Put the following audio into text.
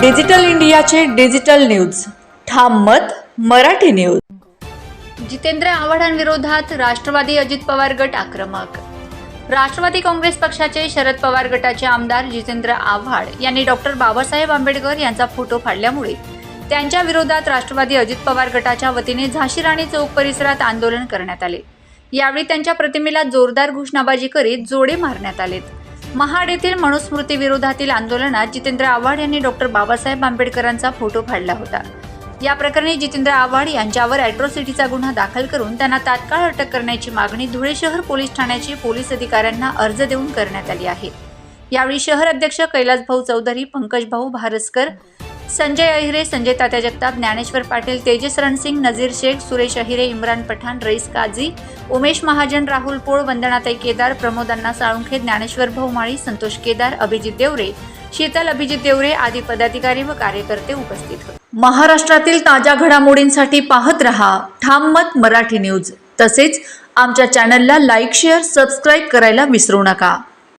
Digital इंडियाचे digital news. ठाम मत मराठी न्यूज. जितेंद्र आव्हाडांविरोधात राष्ट्रवादी अजित पवार गट आक्रमक. राष्ट्रवादी काँग्रेस पक्षाचे शरद पवार गटाचे आमदार जितेंद्र आव्हाड यांनी डॉक्टर बाबासाहेब आंबेडकर यांचा फोटो फाडल्यामुळे त्यांच्या विरोधात राष्ट्रवादी अजित पवार गटाच्या वतीने झाशी राणी चौक परिसरात आंदोलन करण्यात आले. यावेळी त्यांच्या प्रतिमेला जोरदार घोषणाबाजी करीत जोडे मारण्यात आलेत. महाड येथील मनुस्मृती विरोधातील आंदोलनात जितेंद्र आव्हाड यांनी डॉक्टर बाबासाहेब आंबेडकरांचा फोटो फाडला होता. या प्रकरणी जितेंद्र आव्हाड यांच्यावर अॅट्रॉसिटीचा गुन्हा दाखल करून त्यांना तात्काळ अटक करण्याची मागणी धुळे शहर पोलीस ठाण्याचे पोलीस अधिकाऱ्यांना अर्ज देऊन करण्यात आली आहे. यावेळी शहर अध्यक्ष कैलास भाऊ चौधरी पंकज भाऊ भारसकर संजय अहिरे संजय तात्या जगताप ज्ञानेश्वर पाटील तेजस रणसिंग नझीर शेख सुरेश अहिरे इम्रान पठाण रईस काझी उमेश महाजन राहुल पोळ वंदनाताई केदार प्रमोद अण्णा साळुंखे ज्ञानेश्वर भाऊमाळी संतोष केदार अभिजित देवरे शीतल अभिजित देवरे आदी पदाधिकारी व कार्यकर्ते उपस्थित होते. महाराष्ट्रातील ताज्या घडामोडींसाठी पाहत रहा ठाम मत मराठी न्यूज. तसेच आमच्या चॅनलला लाईक शेअर सबस्क्राईब करायला विसरू नका.